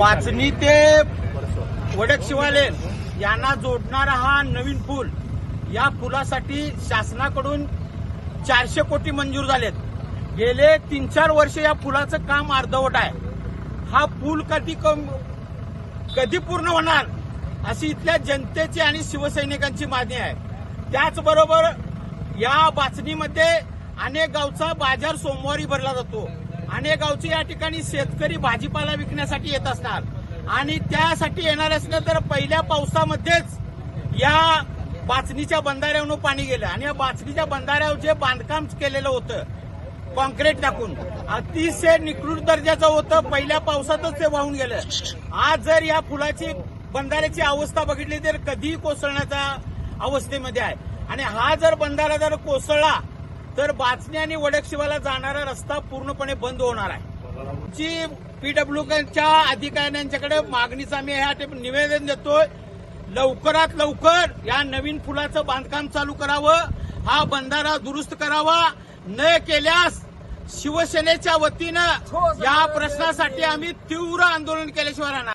पाचणी ते वडक शिवाले यांना जोडणारा हा नवीन पूल या पुलासाठी शासनाकडून चारशे कोटी मंजूर झालेत. गेले तीन चार वर्ष या पुलाचं काम अर्धवट आहे. हा पूल कधी कधी पूर्ण होणार अशी इथल्या जनतेची आणि शिवसैनिकांची मागणी आहे. त्याचबरोबर या बाचणीमध्ये अनेक गावचा बाजार सोमवारी भरला जातो. अनेक या ठिकाणी शेतकरी भाजीपाला विकण्यासाठी येत असणार. आणि त्यासाठी येणार असलं तर पहिल्या पावसामध्येच या बाचणीच्या बंधाऱ्यावरून पाणी गेलं. आणि या बाचणीच्या बंधाऱ्यावर जे बांधकाम केलेलं होतं कॉन्क्रीट टाकून अतिशय निकृष्ट दर्जाचं होतं. पहिल्या पावसातच ते वाहून गेलं. आज जर या फुलाची बंधाऱ्याची अवस्था बघितली तर कधीही कोसळण्याच्या अवस्थेमध्ये आहे. आणि हा जर बंधारा जर कोसळला तर बाचणी आणि वडकशिवाला जाणारा रस्ता पूर्णपणे बंद होणार आहे. जी पीडब्ल्यूच्या अधिकाऱ्यांच्याकडे मागणीचं आम्ही ह्या निवेदन देतोय लवकरात लवकर या नवीन पुलाचं बांधकाम चालू करावं हा बंधारा दुरुस्त करावा न केल्यास शिवसेनेच्या वतीनं या प्रश्नासाठी आम्ही तीव्र आंदोलन केल्याशिवाय राहणार.